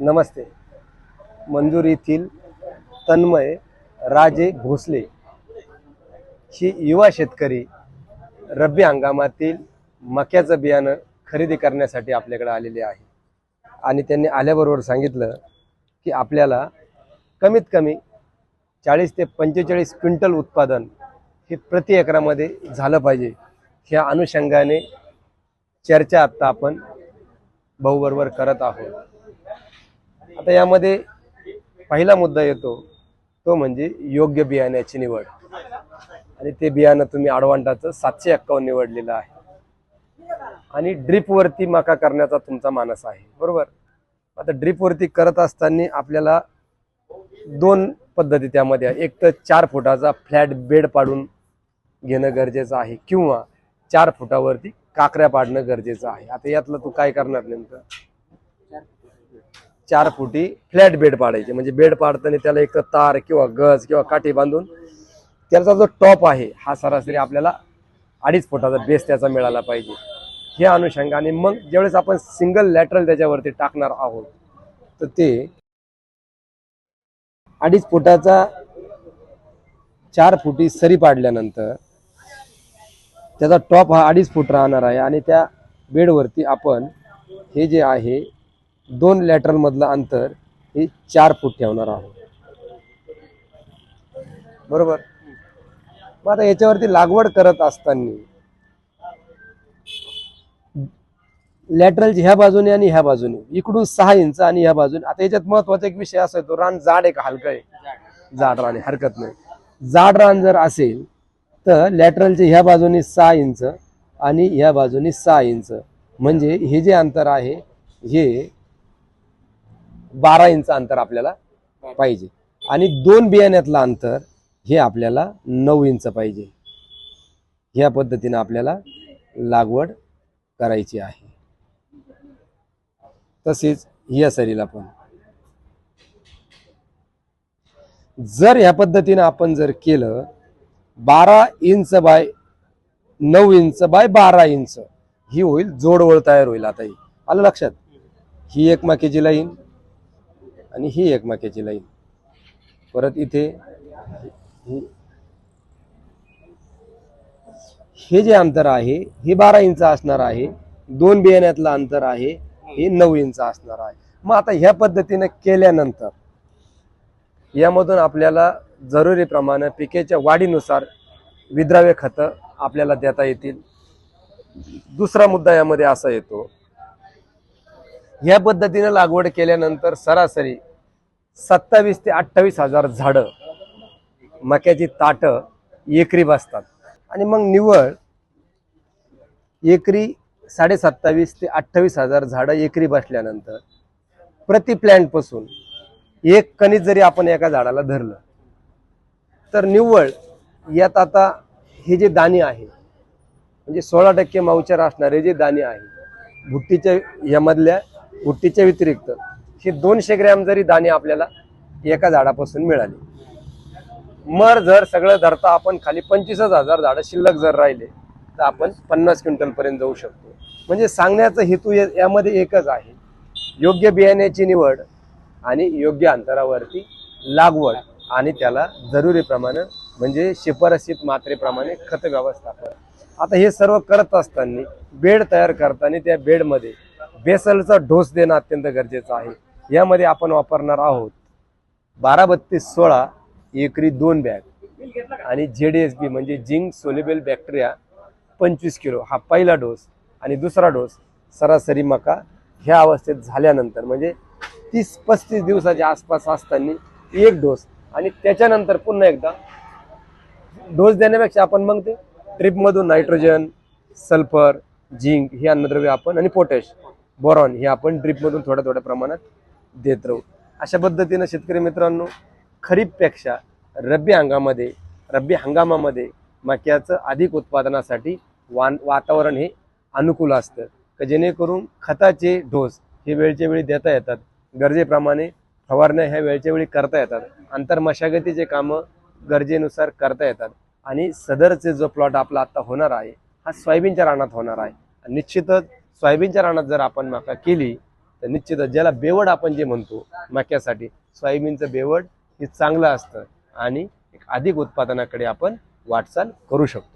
नमस्ते. मंजूर येथील तन्मय राजे भोसले ही युवा शेतकरी रब्बी हंगामातील मक्याचं बियाणं खरेदी करण्यासाठी आपल्याकडे आलेले आहे. आणि त्यांनी आल्याबरोबर सांगितलं की आपल्याला कमीत कमी चाळीस ते पंचेचाळीस क्विंटल उत्पादन हे प्रति एकरामध्ये झालं पाहिजे. ह्या अनुषंगाने चर्चा आत्ता आपण भाऊबरोबर करत आहोत. आता यामध्ये पहिला मुद्दा येतो तो म्हणजे योग्य बियाण्याची निवड. आणि ते बियाणं तुम्ही आडवांटाचं सातशे एक्कावन्न निवडलेलं आहे. आणि ड्रीपवरती मका करण्याचा तुमचा मानस आहे. बरोबर? आता ड्रीपवरती करत असताना आपल्याला दोन पद्धती त्यामध्ये आहे. एक तर चार फुटाचा फ्लॅट बेड पाडून घेणं गरजेचं आहे किंवा चार फुटावरती काकऱ्या पाडणं गरजेचं आहे. आता यातलं तू काय करणार नेमकं? चार फुटी फ्लॅट बेड पाडायचे. म्हणजे बेड पाडताना त्याला एक तार किंवा गज किंवा काठी बांधून त्याचा जो टॉप आहे हा सरासरी आपल्याला अडीच फुटाचा बेस त्याचा मिळाला पाहिजे. ह्या अनुषंगाने मग ज्यावेळेस आपण सिंगल लॅटरल त्याच्यावरती टाकणार आहोत तर ते अडीच फुटाचा चार फुटी सरी पाडल्यानंतर त्याचा टॉप हा अडीच फूट राहणार आहे आणि त्या बेडवरती आपण हे जे आहे दोन लॅटरल मधलं अंतर हे चार फूट ठेवणार आहोत. बरोबर? मग आता याच्यावरती लागवड करत असताना लॅटरल ह्या बाजूने आणि ह्या बाजूने इकडून सहा इंच आणि ह्या बाजूने. आता याच्यात महत्त्वाचा एक विषय असा येतो रान जाड आहे का हलकं आहे? जाड रान हरकत नाही. जाड रान जर असेल तर लॅटरलचे ह्या बाजूने सहा इंच आणि ह्या बाजूने सहा इंच म्हणजे हे जे अंतर आहे हे बारा इंच अंतर आपल्याला पाहिजे. आणि दोन बियाण्यातलं अंतर हे आपल्याला नऊ इंच पाहिजे. ह्या पद्धतीनं आपल्याला लागवड करायची आहे. तसेच या सरीला पण. जर ह्या पद्धतीनं आपण जर केलं बारा इंच बाय नऊ इंच बाय बारा इंच ही होईल जोडवळ तयार होईल आता ही. आलं लक्षात? ही एक लाईन आणि ही एकमेकाची लाईन. परत इथे हे जे अंतर आहे हे बारा इंच असणार आहे दोन बियाण्यातलं अंतर आहे हे नऊ इंच असणार आहे. मग आता ह्या पद्धतीने केल्यानंतर यामधून आपल्याला जरुरीप्रमाणे पिकेच्या वाढीनुसार विद्राव्य खतं आपल्याला देता येतील. दुसरा मुद्दा यामध्ये असा येतो ह्या पद्धतीनं लागवड केल्यानंतर सरासरी सत्तावीस ते अठ्ठावीस हजार झाडं मक्याची ताटं एकरी बसतात. आणि मग निव्वळ एकरी साडे सत्तावीस ते अठ्ठावीस हजार झाडं एकरी बसल्यानंतर प्रति प्लॅन्टपासून एक कणीस जरी आपण एका झाडाला धरलं तर निव्वळ यात आता हे जे दाणे आहे म्हणजे सोळा टक्के मावचार असणारे जे दाणे आहे भुट्टीच्या यामधल्या उट्टीच्या व्यतिरिक्त ही दोनशे ग्रॅम जरी दाणे आपल्याला एका झाडापासून मिळाले. मर जर सगळं धरता आपण खाली पंचवीसच हजार झाडं शिल्लक जर राहिले तर आपण पन्नास क्विंटल पर्यंत जाऊ शकतो. म्हणजे सांगण्याचा हेतू यामध्ये एकच आहे. योग्य बियाण्याची निवड आणि योग्य अंतरावरती लागवड आणि त्याला जरुरीप्रमाणे म्हणजे शिफारसीत मात्रेप्रमाणे खत व्यवस्थापन. आता हे सर्व करत असताना बेड तयार करताना त्या बेडमध्ये बेसलचा डोस देणं अत्यंत गरजेचं आहे. यामध्ये आपण वापरणार आहोत बारा बत्तीस सोळा एकरी दोन बॅग आणि जे डी एस बी म्हणजे जिंक सोलेबेल बॅक्टेरिया पंचवीस किलो. हा पहिला डोस आणि दुसरा डोस सरासरी मका ह्या अवस्थेत झाल्यानंतर म्हणजे तीस पस्तीस दिवसाच्या आसपास असताना एक डोस आणि त्याच्यानंतर पुन्हा एकदा डोस देण्यापेक्षा आपण मग ते ट्रिपमधून नायट्रोजन सल्फर झिंक ही अन्नद्रव्य आपण आणि पोटॅश बोरॉन हे आपण ड्रीपमधून थोड्या थोड्या प्रमाणात देत राहू. अशा पद्धतीनं शेतकरी मित्रांनो खरीपपेक्षा रब्बी हंगामामध्ये रब्बी हंगामामध्ये मक्याचं अधिक उत्पादनासाठी वान वातावरण हे अनुकूल असतं. का जेणेकरून खताचे डोस हे वेळच्या वेळी देता येतात. गरजेप्रमाणे फवारण्या ह्या वेळच्या वेळी करता येतात. आंतरमशागतीचे कामं गरजेनुसार करता येतात. आणि सदरचे जो प्लॉट आपला आत्ता होणार आहे हा सोयाबीनच्या रानात होणार आहे. आणि निश्चितच सोयाबीनच्या रानात जर आपण मका केली तर निश्चितच ज्याला बेवड आपण जे म्हणतो मक्यासाठी सोयाबीनचं बेवड हे चांगलं असतं आणि एक अधिक उत्पादनाकडे आपण वाटचाल करू शकतो.